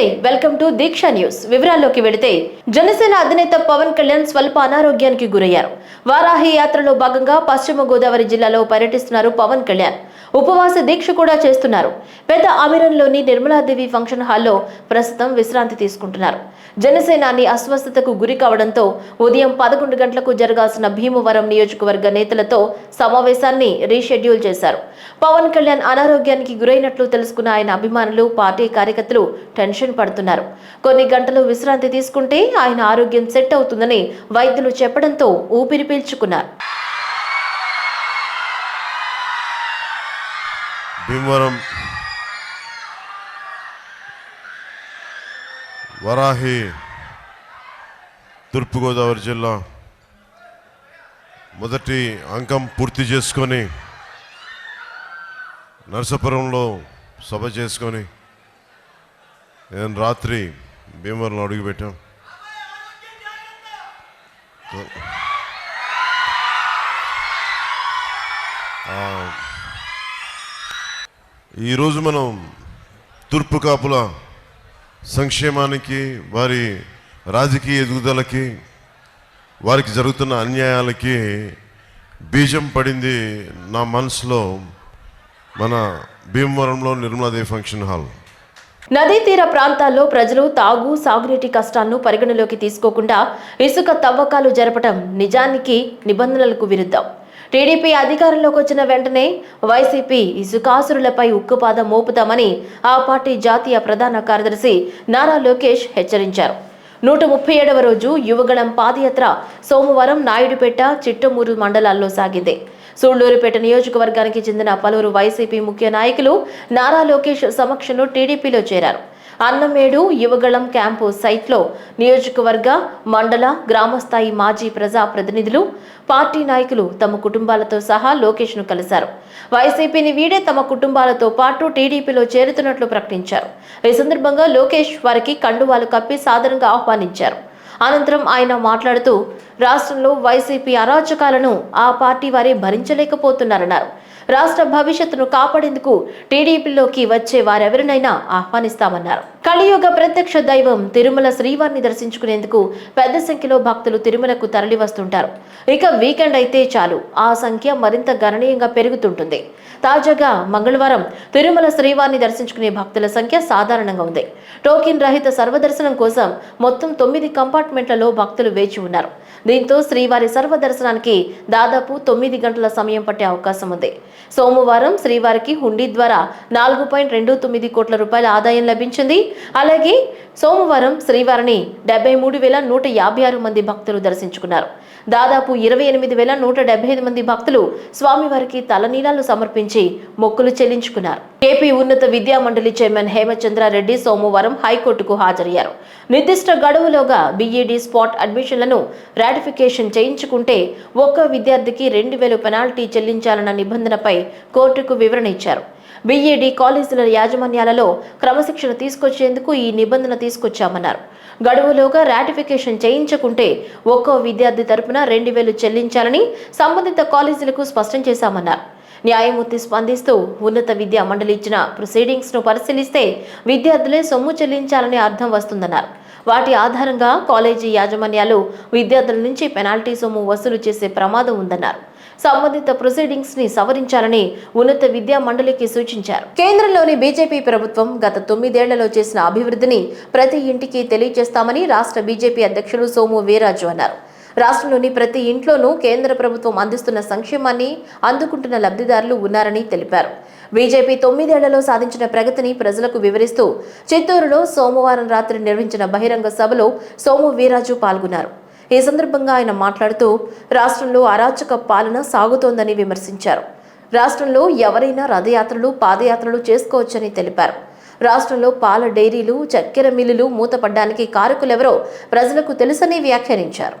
నమస్తే. Welcome to Deeksha news. వివరాల్లోకి వెళితే జనసేన అధినేత పవన్ కళ్యాణ్ స్వల్ప అనారోగ్యానికి గురయ్యారు. వారాహి యాత్రలో భాగంగా పశ్చిమ గోదావరి జిల్లాలో పర్యటిస్తున్నారు పవన్ కళ్యాణ్. ఉపవాస దీక్ష కూడా చేస్తున్నారు. పెద్ద అమీరంలోని నిర్మలాదేవి ఫంక్షన్ హాల్లో ప్రస్తుతం విశ్రాంతి తీసుకుంటున్నారు. జనసేనాని అస్వస్థతకు గురి కావడంతో ఉదయం పదకొండు గంటలకు జరగాల్సిన భీమవరం నియోజకవర్గ నేతలతో సమావేశాన్ని రీషెడ్యూల్ చేశారు. పవన్ కళ్యాణ్ అనారోగ్యానికి గురైనట్లు తెలుసుకున్న ఆయన అభిమానులు పార్టీ కార్యకర్తలు టెన్షన్ పడుతున్నారు. కొన్ని గంటలు విశ్రాంతి తీసుకుంటే ఆయన ఆరోగ్యం సెట్ అవుతుందని వైద్యులు చెప్పడంతో ఊపిరి పీల్చుకున్నారు. భీమవరం. వరాహి తూర్పుగోదావరి జిల్లా. మొదటి అంకం పూర్తి చేసుకొని నరసాపురంలో సభ చేసుకొని నేను రాత్రి భీమవరంలో అడుగుపెట్టాం ఈరోజు మనం తూర్పు కాపుల సంక్షేమానికి వారి రాజకీయ ఎదుగుదలకి వారికి జరుగుతున్న అన్యాయాలకి బీజం పడింది నా మనసులో మన భీమవరంలో నిర్మలాదేవి ఫంక్షన్ హాల్. నదీ తీర ప్రాంతాల్లో ప్రజలు తాగు సాగునీటి కష్టాలను పరిగణలోకి తీసుకోకుండా ఇసుక తవ్వకాలు జరపడం నిజానికి నిబంధనలకు విరుద్ధం. టీడీపీ అధికారంలోకి వచ్చిన వెంటనే వైసీపీ ఇసుకాసురులపై ఉక్కుపాదం మోపుతామని ఆ పార్టీ జాతీయ ప్రధాన కార్యదర్శి నారా లోకేష్ హెచ్చరించారు. నూట ముప్పై ఏడవ రోజు యువగళం పాదయాత్ర సోమవారం నాయుడుపేట చిట్టమూరు మండలాల్లో సాగింది. సూళ్ళూరుపేట నియోజకవర్గానికి చెందిన పలువురు వైసీపీ ముఖ్య నాయకులు నారా లోకేష్ సమక్షంలో టీడీపీలో చేరారు. అన్నమేడు యువగళం క్యాంపు సైట్లో నియోజకవర్గ మండల గ్రామస్థాయి మాజీ ప్రజా ప్రతినిధులు పార్టీ నాయకులు తమ కుటుంబాలతో సహా లోకేష్ను కలిశారు. వైసీపీని వీడే తమ కుటుంబాలతో పాటు టీడీపీలో చేరుతున్నట్లు ప్రకటించారు. ఈ సందర్భంగా లోకేష్ వారికి కండువాలు కప్పి సాధారణంగా ఆహ్వానించారు. అనంతరం ఆయన మాట్లాడుతూ రాష్ట్రంలో వైసీపీ అరాచకాలను ఆ పార్టీ వారే భరించలేకపోతున్నారన్నారు. రాష్ట్ర భవిష్యత్తును కాపాడేందుకు టీడీపీలోకి వచ్చే వారెవరినైనా ఆహ్వానిస్తామన్నారు. కలియుగ ప్రత్యక్ష దైవం తిరుమల శ్రీవారిని దర్శించుకునేందుకు పెద్ద సంఖ్యలో భక్తులు తిరుమలకు తరలి వస్తుంటారు ఇక వీకెండ్ అయితే చాలు. ఆ సంఖ్య మరింత గణనీయంగా పెరుగుతుంటుంది. తాజాగా మంగళవారం తిరుమల శ్రీవారిని దర్శించుకునే భక్తుల సంఖ్య సాధారణంగా ఉంది. టోకెన్ రహిత సర్వదర్శనం కోసం మొత్తం తొమ్మిది కంపార్ట్మెంట్లలో భక్తులు వేచి ఉన్నారు. దీంతో శ్రీవారి సర్వదర్శనానికి దాదాపు తొమ్మిది గంటల సమయం పట్టే అవకాశం ఉంది. సోమవారం శ్రీవారికి హుండీ ద్వారా నాలుగు పాయింట్ రెండు తొమ్మిది కోట్ల రూపాయల ఆదాయం లభించింది. అలాగే సోమవారం శ్రీవారిని డెబ్బై మూడు వేల నూట యాభై ఆరు మంది భక్తులు దర్శించుకున్నారు. దాదాపు ఇరవై ఎనిమిది వేల నూట డెబ్బై ఐదు మంది భక్తులు స్వామివారికి తలనీలాలు సమర్పించి మొక్కులు చెల్లించుకున్నారు. ఏపీ ఉన్నత విద్యా మండలి చైర్మన్ హేమచంద్రారెడ్డి సోమవారం హైకోర్టుకు హాజరయ్యారు. నిర్దిష్ట గడువులోగా బీఈడీ స్పాట్ అడ్మిషన్లను రాటిఫికేషన్ చేయించుకుంటే ఒక్క విద్యార్థికి రెండు వేలు పెనాల్టీ చెల్లించాలన్న నిబంధనపై కోర్టుకు వివరణ ఇచ్చారు. బీఈడీ కాలేజీల యాజమాన్యాలలో క్రమశిక్షణ తీసుకొచ్చేందుకు ఈ నిబంధన తీసుకొచ్చామన్నారు. గడువులోగా రాటిఫికేషన్ చేయించకుంటే ఒక్కో విద్యార్థి తరపున రెండు వేలు చెల్లించాలని సంబంధిత కాలేజీలకు స్పష్టం చేశామన్నారు. న్యాయమూర్తి స్పందిస్తూ ఉన్నత విద్యా మండలి ఇచ్చిన ప్రొసీడింగ్స్ను పరిశీలిస్తే విద్యార్థులే సొమ్ము చెల్లించాలని అర్థం వస్తుందన్నారు. వాటి ఆధారంగా కాలేజీ యాజమాన్యాలు విద్యార్థుల నుంచి పెనాల్టీ సొమ్ము వసూలు చేసే ప్రమాదం ఉందన్నారు. సంబంధిత ప్రొసీడింగ్స్ని సవరించాలని ఉన్నత విద్యా మండలికి సూచించారు. కేంద్రంలోని బీజేపీ ప్రభుత్వం గత తొమ్మిదేళ్ళలో చేసిన అభివృద్ధిని ప్రతి ఇంటికి తెలియజేస్తామని రాష్ట్ర బీజేపీ అధ్యక్షులు సోము వీరాజు అన్నారు. రాష్ట్రంలోని ప్రతి ఇంట్లోనూ కేంద్ర ప్రభుత్వం అందిస్తున్న సంక్షేమాన్ని అందుకుంటున్న లబ్ధిదారులు ఉన్నారని తెలిపారు. బీజేపీ తొమ్మిదేళ్ళలో సాధించిన ప్రగతిని ప్రజలకు వివరిస్తూ చిత్తూరులో సోమవారం రాత్రి నిర్వహించిన బహిరంగ సభలో సోము వీరాజు పాల్గొన్నారు. ఈ సందర్భంగా ఆయన మాట్లాడుతూ రాష్ట్రంలో అరాచక పాలన సాగుతోందని విమర్శించారు. రాష్ట్రంలో ఎవరైనా రథయాత్రలు పాదయాత్రలు చేసుకోవచ్చని తెలిపారు. రాష్ట్రంలో పాల డైరీలు చక్కెర మిల్లులు మూతపడ్డానికి కారకులెవరో ప్రజలకు తెలుసని వ్యాఖ్యానించారు.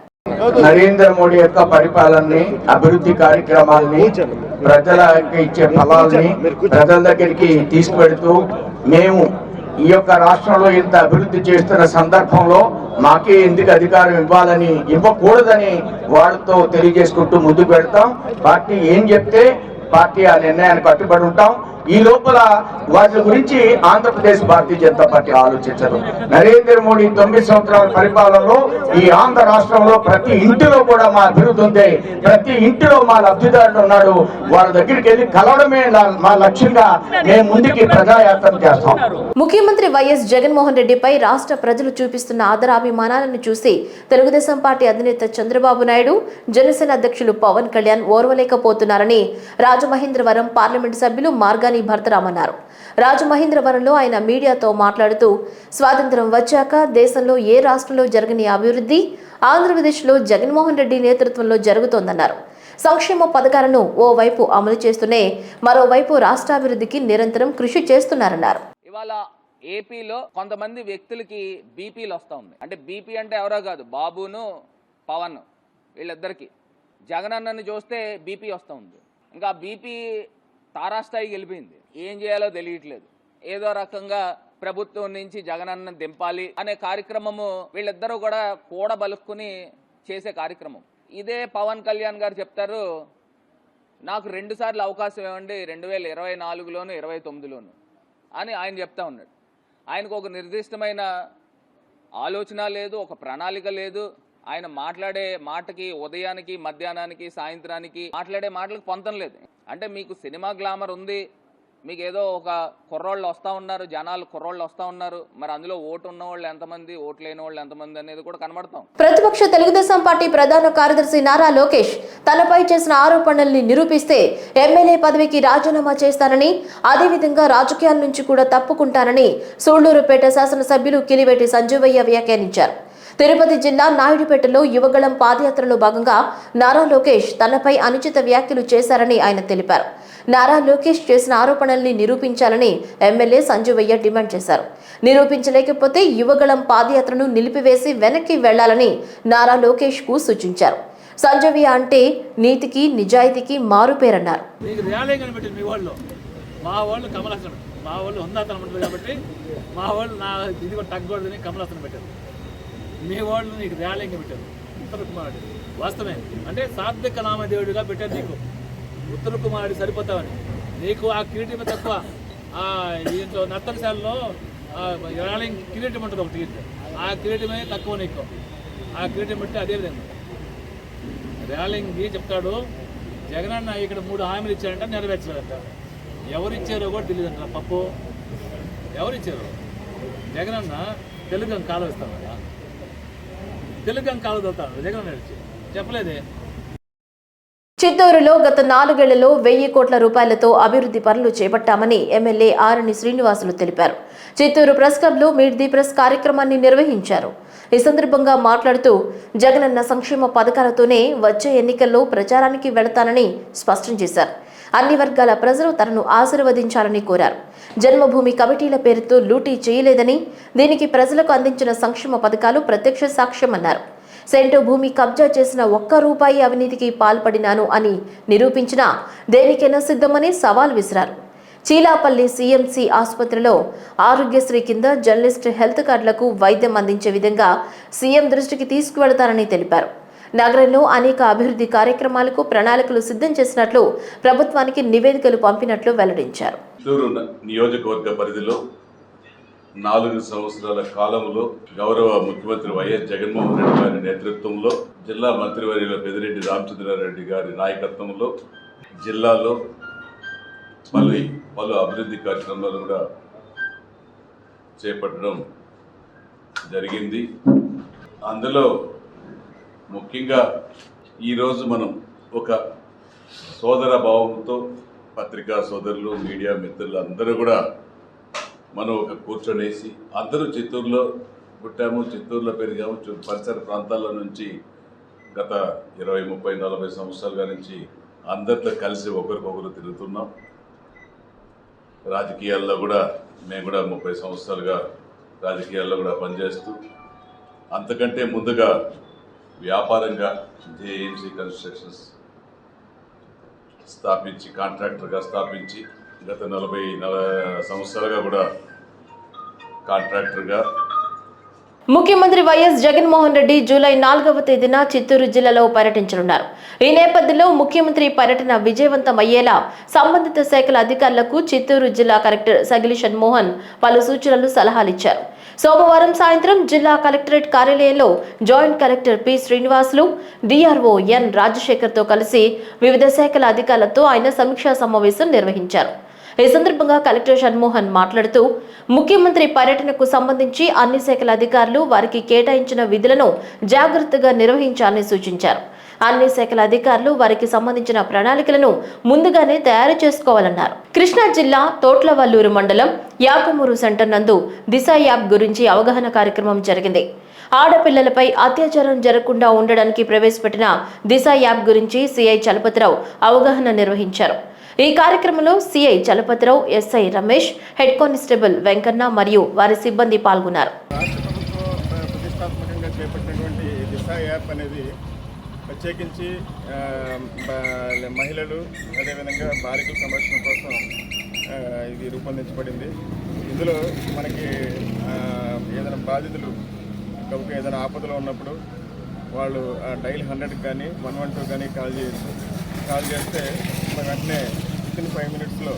నరేంద్ర మోడీ యొక్క పరిపాలనని అభివృద్ధి కార్యక్రమాల్ని ప్రజలకి ఇచ్చే ఫలాల్ని ప్రజల దగ్గరికి తీసుకువెడుతూ మేము ఈ యొక్క రాష్ట్రంలో ఇంత అభివృద్ధి చేస్తున్న సందర్భంలో మాకే ఎందుకు అధికారం ఇవ్వాలని ఇవ్వకూడదని వాళ్ళతో తెలియజేసుకుంటూ ముందుకు వెళ్తాం. పార్టీ ఏం చెప్తే పార్టీ ఆ నిర్ణయానికి కట్టుబడి ఉంటాం. ఈ లోపల వాటి గురించి ఆంధ్రప్రదేశ్ భారతీయ జనతా పార్టీ ఆలోచించదు. నరేంద్ర మోడీ తొమ్మిది సంవత్సరాల పరిపాలనలో ఈ ఆంధ్ర రాష్ట్రంలో ప్రతి ఇంటిలో కూడా మా అభివృద్ధి ఉంది. ప్రతి ఇంటిలో మా లబ్ధిదారుడు ఉన్నాడు. వాళ్ళ దగ్గరికి వెళ్ళి కలవడమే మా లక్ష్యంగా మేము ముందుకి ప్రజాయాత్ర చేస్తాం. ముఖ్యమంత్రి వైఎస్ జగన్మోహన్ రెడ్డిపై రాష్ట్ర ప్రజలు చూపిస్తున్న ఆదరాభిమానాలను చూసి తెలుగుదేశం పార్టీ అధినేత చంద్రబాబు నాయుడు జనసేన అధ్యక్షులు పవన్ కళ్యాణ్ ఓర్వలేకపోతున్నారని రాజమహేంద్రవరం పార్లమెంటు సభ్యులు మార్గా భరతరామ్ అన్నారు రాజమహేంద్రవరంలో ఆయన మీడియాతో మాట్లాడుతూ స్వాతంత్రం వచ్చాక దేశంలో ఏ రాష్ట్రంలో జరగని అభివృద్ధి? ఆంధ్రప్రదేశ్లో జగన్మోహన్ రెడ్డి నేతృత్వంలో జరుగుతోందన్నారు. సంక్షేమ పథకాలను ఓవైపు అమలు చేస్తూనే మరోవైపు రాష్ట్రాభివృద్ధికి నిరంతరం కృషి చేస్తున్నారన్నారు. ఇవాళ ఏపీలో కొంతమంది వ్యక్తులకి బీపీలు వస్తూ ఉంది. అంటే బీపీ అంటే ఎవరో కాదు బాబును పవన్ వీళ్ళిద్దరికి. జగన్ అన్నని చూస్తే బీపీ వస్తూ ఉంది. ఇంకా బీపీ తారాస్థాయికి వెళ్ళిపోయింది. ఏం చేయాలో తెలియట్లేదు. ఏదో రకంగా ప్రభుత్వం నుంచి జగనన్న దింపాలి అనే కార్యక్రమము వీళ్ళిద్దరూ కూడా కూడ బలుక్కుని చేసే కార్యక్రమం. ఇదే పవన్ కళ్యాణ్ గారు చెప్తారు నాకు రెండు సార్లు అవకాశం ఇవ్వండి రెండు వేల ఇరవై నాలుగులోను ఇరవై తొమ్మిదిలోను అని ఆయన చెప్తా ఉన్నాడు. ఆయనకు ఒక నిర్దిష్టమైన ఆలోచన లేదు ఒక ప్రణాళిక లేదు. ఆయన మాట్లాడే మాటకి ఉదయానికి మధ్యాహ్నానికి సాయంత్రానికి మాట్లాడే మాటలకు పొంతం లేదు. అంటే మీకు సినిమా గ్లామర్ ఉంది మీకు ఏదో ఒక కుర్రోళ్ళు వస్తూ ఉన్నారు జనాలు కుర్రోళ్ళు వస్తూ ఉన్నారు మరి అందులో ఓటు ఉన్న వాళ్ళు ఎంతమంది ఓటు లేని వాళ్ళు ఎంతమంది అనేది కూడా కనబడతాం. ప్రతిపక్ష తెలుగుదేశం పార్టీ ప్రధాన కార్యదర్శి నారా లోకేష్ తనపై చేసిన ఆరోపణల్ని నిరూపిస్తే ఎమ్మెల్యే పదవికి రాజీనామా చేస్తానని అదేవిధంగా రాజకీయాల నుంచి కూడా తప్పుకుంటానని సూళ్ళూరుపేట శాసనసభ్యులు కిలివేటి సంజీవయ్య వ్యాఖ్యానించారు. తిరుపతి జిల్లా నాయుడుపేటలో యువగళం పాదయాత్రలో భాగంగా నారా లోకేష్ తనపై అనుచిత వ్యాఖ్యలు చేశారని ఆయన తెలిపారు. నారా లోకేష్ చేసిన ఆరోపణల్ని నిరూపించాలని ఎమ్మెల్యే సంజువయ్య డిమాండ్ చేశారు. నిరూపించలేకపోతే యువగళం పాదయాత్రను నిలిపివేసి వెనక్కి వెళ్ళాలని నారా లోకేష్కు సూచించారు. సంజీవయ్య అంటే నీతికి నిజాయితీకి మారుపేరన్నారు మా వాళ్ళు. కమలాసనం. మా వాళ్ళు హుందాతనం ఉంటుంది కాబట్టి మా వాళ్ళు నా ఇది కూడా తగ్గకూడదని కమలాసనం పెట్టారు. మీ వాళ్ళు నీకు ర్యాలీ పెట్టారు. ఉత్తర కుమారుడు. వాస్తవమే. అంటే సాత్విక నామదేవుడిగా పెట్టారు నీకు. ఉత్తర కుమారుడు సరిపోతావని. నీకు ఆ కిరీటం తక్కువ. ఆ దీంట్లో నర్తనశాలలో ర్యాలీ కిరీటం ఉంటుంది ఒకటి కిరీటం. ఆ కిరీటమే తక్కువ నీకు. ఆ కిరీటం పెట్టి అదే విధంగా. ర్యాలింగ్కి చెప్తాడు జగనన్న ఇక్కడ మూడు హామీలు ఇచ్చారంట నెరవేర్చలేదంట. ఎవరు ఇచ్చారో కూడా తెలియదంట పప్పు. ఎవరు ఇచ్చారు జగనన్న తెలుగు కాలు ఇస్తాడు కదా తెలుగు కాలు చదువుతాడు జగనన్న చెప్పలేదే. చిత్తూరులో గత నాలుగేళ్ళలో వెయ్యి కోట్ల రూపాయలతో అభివృద్ధి పనులు చేపట్టామని ఎమ్మెల్యే ఆరణి శ్రీనివాసులు తెలిపారు. చిత్తూరు ప్రెస్ క్లబ్లో మీట్ ది ప్రెస్ కార్యక్రమాన్ని నిర్వహించారు. ఈ సందర్భంగా మాట్లాడుతూ జగనన్న సంక్షేమ పథకాలతోనే వచ్చే ఎన్నికల్లో ప్రచారానికి వెళతానని స్పష్టం చేశారు. అన్ని వర్గాల ప్రజలు తనను ఆశీర్వదించాలని కోరారు. జన్మభూమి కమిటీల పేరుతో లూటీ చేయలేదని దీనికి ప్రజలకు అందించిన సంక్షేమ పథకాలు ప్రత్యక్ష సాక్ష్యమన్నారు సెంటు భూమి కబ్జా చేసిన ఒక్క రూపాయి అవినీతికి పాల్పడినాను అని నిరూపించినా దేనికైనా సిద్ధమని సవాల్ విసిరారు. చీలాపల్లి సీఎంసీ ఆసుపత్రిలో ఆరోగ్యశ్రీ కింద జర్నలిస్ట్ హెల్త్ కార్డులకు వైద్యం అందించే విధంగా సీఎం దృష్టికి తీసుకువెళతారని తెలిపారు. నగరంలో అనేక అభివృద్ధి కార్యక్రమాలకు ప్రణాళికలు సిద్ధం చేసినట్లు ప్రభుత్వానికి నివేదికలు పంపినట్లు వెల్లడించారు. నియోజకవర్గ పరిధిలో నాలుగు సంవత్సరాల కాలంలో గౌరవ ముఖ్యమంత్రి వైఎస్ జగన్మోహన్ రెడ్డి గారి నేతృత్వంలో జిల్లా మంత్రివర్యుల పెదిరెడ్డి రామచంద్రారెడ్డి గారి నాయకత్వంలో జిల్లాలో పలు పలు అభివృద్ధి కార్యక్రమాలు కూడా చేపట్టడం జరిగింది. అందులో ముఖ్యంగా ఈరోజు మనం ఒక సోదర భావంతో పత్రికా సోదరులు మీడియా మిత్రులు అందరూ కూడా మనం ఒక కూర్చొనేసి అందరూ చిత్తూరులో పుట్టాము చిత్తూరులో పెరిగాము పరిసర ప్రాంతాల నుంచి గత ఇరవై ముప్పై నలభై సంవత్సరాలుగా నుంచి అందరితో కలిసి ఒకరికొకరు తిరుగుతున్నాం. రాజకీయాల్లో కూడా మేము కూడా ముప్పై సంవత్సరాలుగా రాజకీయాల్లో కూడా పనిచేస్తూ అంతకంటే ముందుగా వ్యాపారంగా జేఎంసీ కన్స్ట్రక్షన్స్ స్థాపించి కాంట్రాక్టర్గా స్థాపించి గత నలభై సంవత్సరాలుగా కూడా కాంట్రాక్టర్గా ముఖ్యమంత్రి వైఎస్ జగన్మోహన్ రెడ్డి జూలై నాలుగవ తేదీన చిత్తూరు జిల్లాలో పర్యటించనున్నారు. ఈ నేపథ్యంలో ముఖ్యమంత్రి పర్యటన విజయవంతం అయ్యేలా సంబంధిత శాఖల అధికారులకు చిత్తూరు జిల్లా కలెక్టర్ సగిలి షణ్మోహన్ పలు సూచనలు సలహాలు ఇచ్చారు సోమవారం సాయంత్రం జిల్లా కలెక్టరేట్ కార్యాలయంలో joint collector P Srinivasulu DRO N రాజశేఖర్తో కలిసి వివిధ శాఖల అధికారులతో ఆయన సమీక్షా సమావేశం నిర్వహించారు. ఈ సందర్భంగా కలెక్టర్ షణ్మోహన్ మాట్లాడుతూ ముఖ్యమంత్రి పర్యటనకు సంబంధించి అన్ని శాఖల అధికారులు వారికి కేటాయించిన విధులను జాగ్రత్తగా నిర్వహించాలని సూచించారు. అన్ని శాఖల అధికారులు వారికి సంబంధించిన ప్రణాళికలను ముందుగానే తయారు చేసుకోవాలన్నారు. కృష్ణా జిల్లా తోట్లవల్లూరు మండలం యాకమూరు సెంటర్ నందు దిశ యాప్ గురించి అవగాహన కార్యక్రమం జరిగింది. ఆడపిల్లలపై అత్యాచారం జరగకుండా ఉండడానికి ప్రవేశపెట్టిన దిశ యాప్ గురించి సిఐ చలపతిరావు అవగాహన నిర్వహించారు. ఈ కార్యక్రమంలో CI Chalapathirao SI Ramesh head constable Venkanna మరియు వారి సిబ్బంది పాల్గొన్నారు. ప్రత్యేకించి మహిళలు అదేవిధంగా బాలికల సంరక్షణ కోసం ఇది రూపొందించబడింది. ఇందులో మనకి ఏదైనా బాధితులు ఒక ఏదైనా ఆపదలో ఉన్నప్పుడు వాళ్ళు డైల్ హండ్రెడ్కి కానీ వన్ వన్ టూ కానీ కాల్ చేయొచ్చు. కాల్ చేస్తే మన వెంటనే వితిన్ ఫైవ్ మినిట్స్లో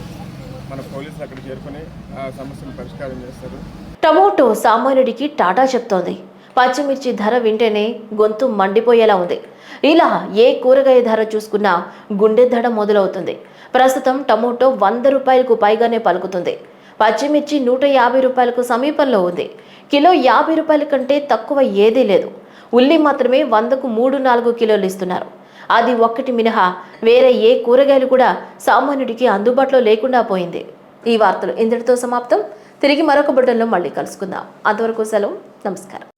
మన పోలీసులు అక్కడ చేరుకొని ఆ సమస్యను పరిష్కారం చేస్తారు. టమోటో సామాన్యుడికి టాటా చెప్తోంది. పచ్చిమిర్చి ధర వింటేనే గొంతు మండిపోయేలా ఉంది. ఇలా ఏ కూరగాయ ధర చూసుకున్నా గుండె దడ మొదలవుతుంది. ప్రస్తుతం టమోటో వంద రూపాయలకు పైగానే పలుకుతుంది. పచ్చిమిర్చి నూట యాభై రూపాయలకు సమీపంలో ఉంది. కిలో యాభై రూపాయల కంటే తక్కువ ఏదీ లేదు. ఉల్లి మాత్రమే వందకు మూడు నాలుగు కిలోలు ఇస్తున్నారు. అది ఒక్కటి మినహా వేరే ఏ కూరగాయలు కూడా సామాన్యుడికి అందుబాటులో లేకుండా పోయింది. ఈ వార్తలు ఇంతటితో సమాప్తం. తిరిగి మరొక బుట్టంలో మళ్ళీ కలుసుకుందాం. అంతవరకు సెలవు. నమస్కారం.